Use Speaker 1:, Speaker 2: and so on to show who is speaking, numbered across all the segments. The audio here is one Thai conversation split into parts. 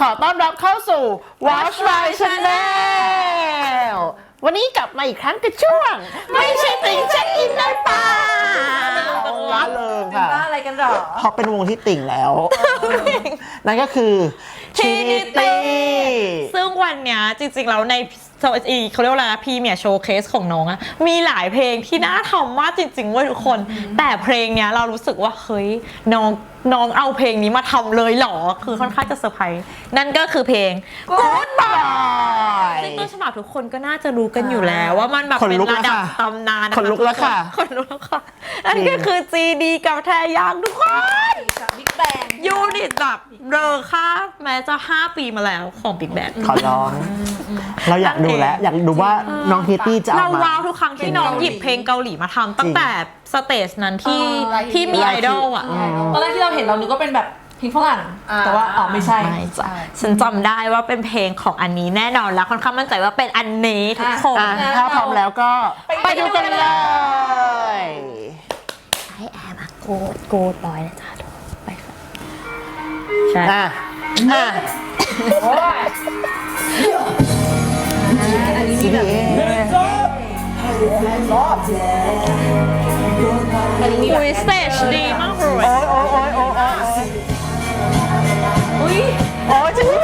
Speaker 1: ขอต้อนรับเข้าสู่ Watch My Channel วันนี้กลับมาอีกครั้งกับช่วง ไม่ใช่ติ่งเช็คอินได้เปล่าล้าเริง
Speaker 2: เป็น
Speaker 1: ค่ะ
Speaker 2: บ้าอะไรกันหรอ
Speaker 1: เพราะเป็นวงที่ติ่งแล้ว นั่นก็คือ Trinity
Speaker 3: ซึ่งวันเนี้ยจริงๆแล้วในโซ อีเขาเรียกว่าอะไรนะพรีเมียร์โชว์เคสของน้องอะมีหลายเพลงที่น่าทำมากจริงๆเว้ยทุกคน แต่เพลงเนี้ยเรารู้สึกว่าเฮ้ยน้องน้องเอาเพลงนี้มาทำเลยเหรอ คือค่อนข้างจะเซอร์ไพรส์นั่นก็คือเพลง
Speaker 1: Goodbye
Speaker 3: ซึ่งต้นฉบับทุกคนก็น่าจะรู้กันอยู่แล้ว ว่ามันแบบ
Speaker 1: ขน
Speaker 3: เป็น
Speaker 1: ลุกแล้ว
Speaker 3: ระดับ
Speaker 1: ค่ะ
Speaker 3: ตำนานนะะ
Speaker 1: ขนลุกแล้วค่ะ
Speaker 3: ขนลุกแล้วค่ะอันนี้ก็คือ GD กับแทยางทุกคน
Speaker 2: จากบิ๊กแบง
Speaker 3: ยูนิตแบบเรอค่าแม้จะ 5 ปีมาแล้วของ Big Bang
Speaker 1: ขอร้อง เราอยากดูแล้วอยากดูว่าน้องทิตตี้จะ
Speaker 3: เรา
Speaker 1: เอามา
Speaker 3: ว้าวทุกครั้งที่น้องหยิบเพลงเกาหลีมาทำตั้งแต่สเตจนั้นที่ที่มีไอดอลอะ
Speaker 2: ตอนแรกที่เราเห็นเรานึกว่าเป็นแบบเพลงฝรั่งแต่ว่าอ๋อไม่ใช่
Speaker 3: ไม่จ้ะฉันจำได้ว่าเป็นเพลงของอันนี้แน่นอนแล้วค่อนข้างมั่นใจว่าเป็นอันนี้ทุกคน
Speaker 1: อะถ้าพร้อมแล้วก็ไปดูกันเลย
Speaker 3: ไอแอมโกดโกดบอยนะจ๊ะทุกคนไปค่ะใช่
Speaker 1: อะ อะ CDA
Speaker 3: คุยสเตจดีมากเลย
Speaker 1: โอ้ยโอ้ยโอ้ยโอ้ยโอ้ย
Speaker 3: อุ้ย
Speaker 1: โอ้ย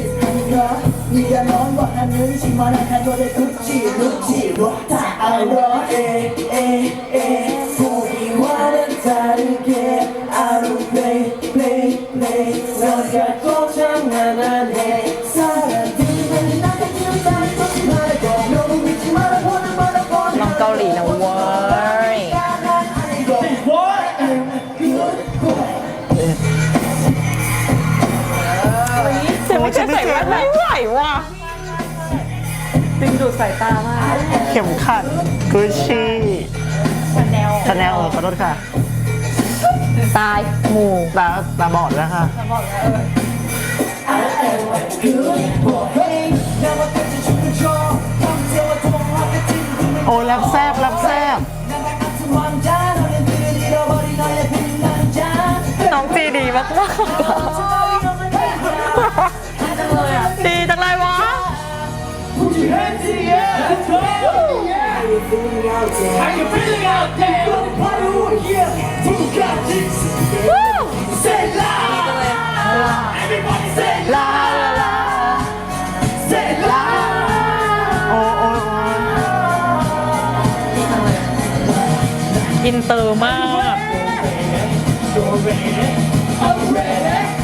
Speaker 4: 네가 넌 원하는 지만 한도를 굳이 묻지 못한 알아 에에에
Speaker 3: วว่ะ
Speaker 2: ดึงดูดสายตามาก
Speaker 1: เข็มขัดกุชชี่
Speaker 2: ชาแนล
Speaker 1: ชาแนลขอโทษค่ะ
Speaker 3: ตายหมู
Speaker 1: ตาตาบอดแล้วค่ะโอ้ยแลบแซบแลบแซบ
Speaker 3: น้องจีดีมากม
Speaker 4: How you feeling out there? Party over here. Who got this? Say loud. Everybody say
Speaker 1: ลาลาลา
Speaker 4: say loud.
Speaker 1: โอ้โอ้โอ้
Speaker 3: อินเตอร์มาก
Speaker 4: You're ready. I'm ready. I'm ready.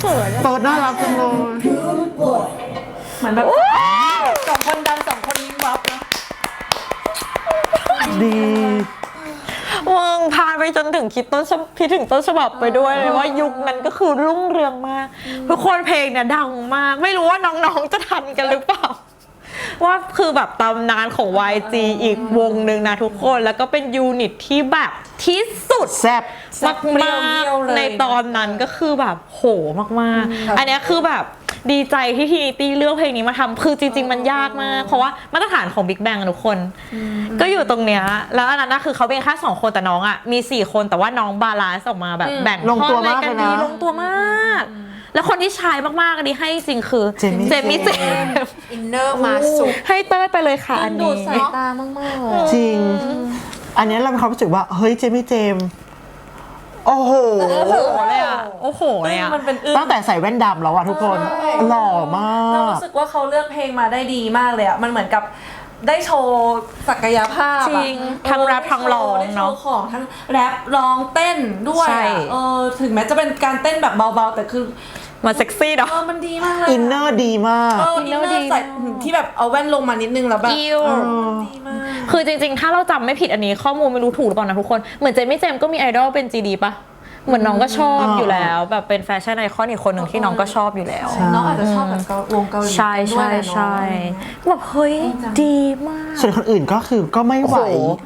Speaker 3: เขิน
Speaker 1: เปิดน่ารักจังเลย
Speaker 2: เหมือนแบบสองคนดันสองคนวิงวับนะ
Speaker 1: ดี
Speaker 3: มึงพาไปจนถึงคิดต้นฉบับพี่ถึงต้นฉบับไปด้วยเลยว่ายุคนั้นก็คือรุ่งเรืองมาก ทุกคนเพลงเนี่ยดังมาก ไม่รู้ว่าน้องๆจะทันกันหรือเปล่า ว่าคือแบบตำนานของ YG อีกวงหนึ่งนะทุกคนแล้วก็เป็นยูนิตที่แบบที่สุด
Speaker 1: แซบ
Speaker 3: มากมากๆในตอนนั้นก็คือแบบโหมากๆ อันเนี้ยคือแบบดีใจที่ทีตีเลือกเพลงนี้มาทำคือจริง ๆ มันยากมาก เพราะว่ามาตรฐานของ Big Bang อะทุกคน ก็อยู่ตรงเนี้ย แล้วอันนั้นนะคือเขาเป็นแค่สองคนแต่น้องอะมีสี่คนแต่ว่าน้องบาลานซ์ออกมาแบบแบ่ง
Speaker 1: ลงตัว
Speaker 3: ท่อนอะไร
Speaker 1: มาก
Speaker 3: กัน
Speaker 1: เลยนะ
Speaker 3: ดีลงตัวมาก แล้วคนที่ชายมากๆอันนี้ให้จริงคือ
Speaker 1: เจมี่
Speaker 3: เจมี่
Speaker 1: เจ
Speaker 3: เจ
Speaker 1: มส์
Speaker 3: มส์
Speaker 2: อินเนอร์มาสุด
Speaker 3: ให้เต้ยไปเลยค่ะอัน
Speaker 2: ดู
Speaker 3: นี้
Speaker 2: ดสายตามากๆเลย
Speaker 1: จริง อันนี้เรามีความรู้สึกว่า เฮ้ยเจมี่เจมส์โอ้โห
Speaker 3: โอ้โหเลยอะโอ้โหเลยอะ
Speaker 2: มันเป็นอึ้ง
Speaker 1: ตั้งแต่ใส่แว่นดำแล้วอะทุกคน หล่อมา
Speaker 2: เรา
Speaker 1: ก
Speaker 2: รู้สึกว่าเขาเลือกเพลงมาได้ดีมากเลยอะมันเหมือนกับ ได้โชว์ศักยภาพอะ
Speaker 3: จริงทั้งแรปทั้งร้อง
Speaker 2: ได้โชว์
Speaker 3: เนอะ
Speaker 2: ได้โชว์ของทั้งแรปร้องเต้นด้วย
Speaker 3: ใช่
Speaker 2: อะเออถึงแม้จะเป็นการเต้นแบบเบาๆ แต่คือ
Speaker 3: มาเซ็กซี่เนาะ
Speaker 2: เออมันดีมากเลยะ
Speaker 1: อินเนอร์ดีมาก
Speaker 2: เอออินเนอ
Speaker 3: inner
Speaker 2: ร์
Speaker 3: ดี
Speaker 2: ใส่
Speaker 3: มาก
Speaker 2: ที่แบบเอาแว่นลงมานิดนึงแล้วแบบ
Speaker 3: อิว
Speaker 2: เออดีมาก
Speaker 3: คือจริงๆ ถ้าเราจำไม่ผิดอันนี้ข้อมูลไม่รู้ถูกหรือเปล่านะทุกคน เหมือนเจมี่เจมส์ก็มีไอดอลเป็น GD ปะ เหมือนน้องก็ชอบ
Speaker 1: อ่า
Speaker 3: อยู่แล้ว แบบเป็นแฟชั่นไอคอนอีกคนหนึ่งที่น้องก็ชอบอยู่แล้ว
Speaker 2: น้องอาจจะชอบแบบเกาวงเกาหลี
Speaker 3: ใช่
Speaker 2: กันด้วย
Speaker 3: ใช่
Speaker 2: แหละเนอะ
Speaker 3: ใช่
Speaker 2: อะไรอย่างเงี้ย
Speaker 3: แบบเฮ้ยดีมาก
Speaker 1: ส่วนคนอื่นก็คือก็ไม่ไหว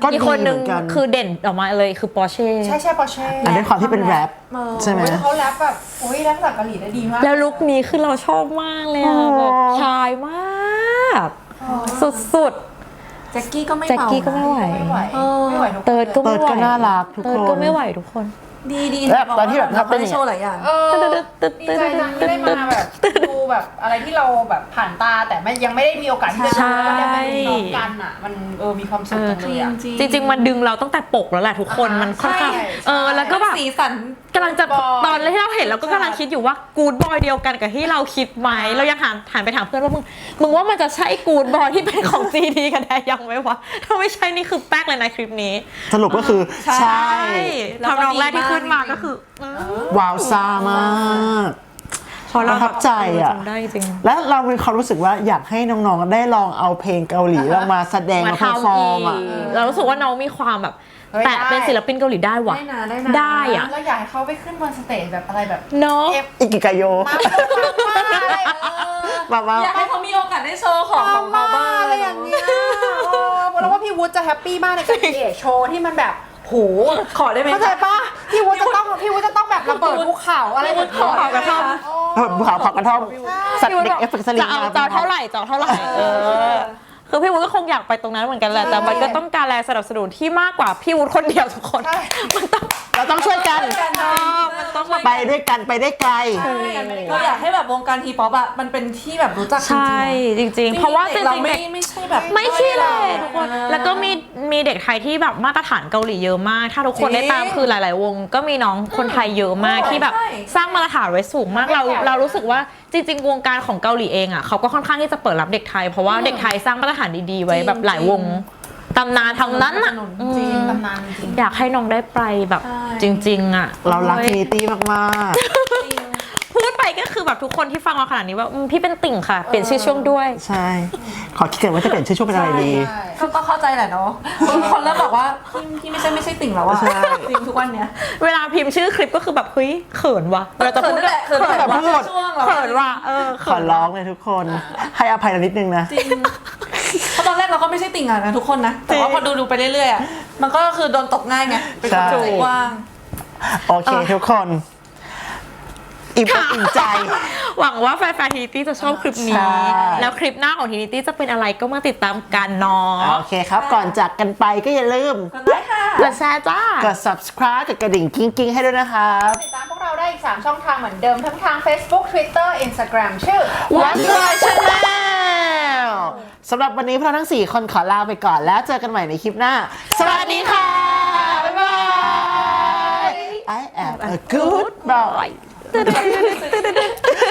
Speaker 1: ก็
Speaker 3: อี
Speaker 1: ดี
Speaker 3: กคน
Speaker 1: เห
Speaker 3: หนึ่
Speaker 1: มื
Speaker 3: ง
Speaker 1: อนกัน
Speaker 3: คือเด่นออกมาเลยคือปอร์เช่
Speaker 5: ใช่ใช่ปอร์เช่
Speaker 1: อันด้วยความที่เป็นแรป
Speaker 2: เออ
Speaker 1: ใช่ไหม
Speaker 5: เขาแรปแบบโอ้ยแรปภาษาเกาหลีได้ดีมาก
Speaker 3: แล้วลุคนี้คือเราชอบมากเลยอะ
Speaker 1: อ๋อ
Speaker 3: แบบชายมาก สุด
Speaker 2: แจ็คกี้ก็ไม่
Speaker 3: ๆแจ็ค
Speaker 2: เบา
Speaker 3: กี้ก็ไม่ไหว
Speaker 5: ไม่ไหว
Speaker 2: เออ
Speaker 5: ไม่ไหวทุกคน
Speaker 3: เติร์ดก็
Speaker 1: เติ
Speaker 3: ไม่
Speaker 1: ร์ด
Speaker 3: ไหว
Speaker 1: ก็น่ารักทุก
Speaker 3: เติร์ด
Speaker 1: ค
Speaker 3: ก็
Speaker 1: น
Speaker 3: ไม่ไหวทุกคน
Speaker 2: ดีดี
Speaker 1: แล้วตอนที่แบบ
Speaker 2: เขา
Speaker 1: ทำเป็น
Speaker 2: ได้
Speaker 1: อย่าง
Speaker 2: โชว์หลายอย่าง
Speaker 5: เออดีใจจังที่ได้มาแบบดูแบบอะไรที่เราแบบผ่านตาแต่ไม่ยังไม่ได้มีโอกาสที่จะ
Speaker 3: ใช่
Speaker 5: ดูแล้วได้มาดูน้องกันอะ มันเออมีความสุขจังเลยอะ
Speaker 3: จริง ๆ มันดึงเราตั้งแต่ปกแล้วแหละทุกคน
Speaker 5: อ่าฮะ
Speaker 3: มันค่อนข้าง
Speaker 5: ใช่
Speaker 3: เออแล้วก็แบบ
Speaker 2: สีสัน
Speaker 3: กำลังจะ
Speaker 5: Good boy
Speaker 3: ตอนที่เราเห็นเราก็กำลังคิดอยู่ว่ากูดบอยเดียวกันกับที่เราคิดไหมเรายังหันหันไปถามเพื่อนว่ามึงมึงว่ามันจะใช่กูดบอยที่เป็นของ GD กันแท้ยังไหมวะถ้าไม่ใช่นี่คือแป๊กเลยนะคลิปนี้
Speaker 1: สรุปก็คือใช่
Speaker 3: ทำนองแรกที่ขึ้นมาก็คือ
Speaker 1: ว้าวซ่ามาก
Speaker 3: พอเรา
Speaker 1: ประทับใจอะ
Speaker 3: จำได้จริง
Speaker 1: และเรามีความรู้สึกว่าอยากให้น้องๆได้ลองเอาเพลงเกาหลีเรามาแสดง
Speaker 3: มา
Speaker 1: มาเพอร์ฟ
Speaker 3: ทำ
Speaker 1: อ
Speaker 3: อี
Speaker 1: ร์มอะ
Speaker 3: กเรารู้สึกว่าน้องมีความแบบ
Speaker 5: เฮ้ย
Speaker 3: แต่
Speaker 5: ได้
Speaker 3: เป็นศิลปินเกาหลีได้วะ
Speaker 2: ได้นะได้นะ
Speaker 3: ได้อะ
Speaker 5: เราอยากให้เขาไปขึ้นบนสเตจแบบอะไรแบบ
Speaker 3: เนาะ
Speaker 5: เอฟ
Speaker 1: อิกิกายโย
Speaker 5: มามาอะไร
Speaker 1: แบบว่า
Speaker 2: อยากให้เขามีโอกาสได้โชว์ของของเขาบ้าง
Speaker 5: อะไรอย่างเงี้ยเออแล้วว่าพี่วุฒิจะแฮปปี้มากในการเอโชว์ที่มันแบบโห
Speaker 2: ขอได้ไหม
Speaker 5: เข้าใจปะ พี่วุฒิจะต้องพี่วุฒิจะต้องแบบระเบิดภูเขาอะไรแบบ
Speaker 2: ขอขอกระท่อม
Speaker 1: ภูเขาผักกระท่อมสัตว์เด็กเอฟเฟกต์สลิง
Speaker 3: จะเอา
Speaker 1: มา
Speaker 3: จะเอาเท่าไหร่จะเอาเท่าไหร่เออคือพี่วุฒิก็คงอยากไปตรงนั้นเหมือนกันแหละแต่มันก็ต้องการแรงสนับสนุนที่มากกว่าพี่วุฒิคนเดียวทุกคนมันต้อง
Speaker 1: เราต้องช่วยกัน
Speaker 3: มันต้องมา
Speaker 1: ไปด้วยกันไปได้ไกล
Speaker 2: เราอยากให้แบบวงการทีป๊อปอะมันเป็นที่แบบรู้จักจริง
Speaker 3: ใช่จริงๆเพราะว่าจริง
Speaker 2: เรา
Speaker 3: ๆ
Speaker 2: ไม่
Speaker 3: เด็ก
Speaker 2: ไม่ใช่แบบ
Speaker 3: ไม่ใช่เลยทุกคนแล้วก็ มีมีเด็กไทยที่แบบมาตรฐานเกาหลีเยอะมาก ถ้าทุกคนได้ตามคือหลาย ๆ วง ก็มีน้องคนไทยเยอะมากที่แบบสร้างมาตรฐานไว้สูงมากเราเรารู้สึกว่าจริง ๆ วงการของเกาหลีเองอะเขาก็ค่อนข้างที่จะเปิดรับเด็กไทย เพราะว่าเด็กไทยสร้างมาตรฐานดี ๆ ไว้แบบหลายวงตำนานทั้งนั้นอะ
Speaker 5: จริง
Speaker 3: อืม
Speaker 5: ตำนานจริง
Speaker 3: อยากให้น้องได้ไปแบบจริง ๆ อะ
Speaker 1: เรารักทรินิตี้มาก
Speaker 3: พูด ไปก็คือแบบทุกคนที่ฟังมาขนาดนี้ว่าอืมพี่เป็นติ่งค่ะ เปลี่ยนชื่อช่วงด้วย
Speaker 1: ๆใช่ ขอคิดกันว่าจะเปลี่ยนชื่อช่วงเป็นอะไรดี
Speaker 5: ใช่
Speaker 2: ก็ก็เข้าใจแหละเนาะบางคนเริ่มบอกว่าพี่พี่ไม่ใช่ไม่ใช่ติ่งแล้วอะ
Speaker 1: ใช่
Speaker 2: จริงทุกวันเนี้ย
Speaker 3: เวลาพิมพ์ชื่อคลิปก็คือแบบเฮ้ยเขินว่ะเราจะพูด
Speaker 2: เขินนั่นแหละเขินตั้งแต่
Speaker 1: เขินพูด
Speaker 2: ช่วงเรา
Speaker 3: เขินว่ะเออ
Speaker 1: ขอร้องเลยทุกคน ให้อภัยเรานิดนึงนะ
Speaker 2: จริงเพราะตอนแรกเราก็ไม่ใช่ติ่งอะนะทุกคนนะ แต่ว่าพอดูดูไปเรื่อยๆอะมันก็คือโดนตกง่ายไงเป็นคน
Speaker 1: ใช่
Speaker 2: ใจกว้าง
Speaker 1: โอเคทุกคน อิ่มอกอิ่มใจ
Speaker 3: หวังว่าแฟนๆทีนิตี้จะชอบคลิป
Speaker 1: ใช่
Speaker 3: นี้แล้วคลิปหน้าของทีนิตี้จะเป็นอะไรก็มาติดตามกันเนาะ
Speaker 1: โอเคครับ ก่อนจากกันไปก็อย่าลืม
Speaker 2: ก็ได้ค่ะ
Speaker 3: กดแชร์จ้า
Speaker 1: กด subscribe กับกระดิ่งกิ้งๆ ให้ด้วยนะครับ
Speaker 5: ติดตามพวกเราได้อีก 3 ช่องทางเหมือนเดิม ทั้งทาง Facebook Twitter Instagram ชื่อ
Speaker 1: What's My Channel สำหรับวันนี้พวกเราทั้ง 4 คนขอลาไปก่อนแล้วเจอกันใหม่ในคลิปหน้า สวัสดีค่ะ บ๊ายบาย I am a good boy ねっ。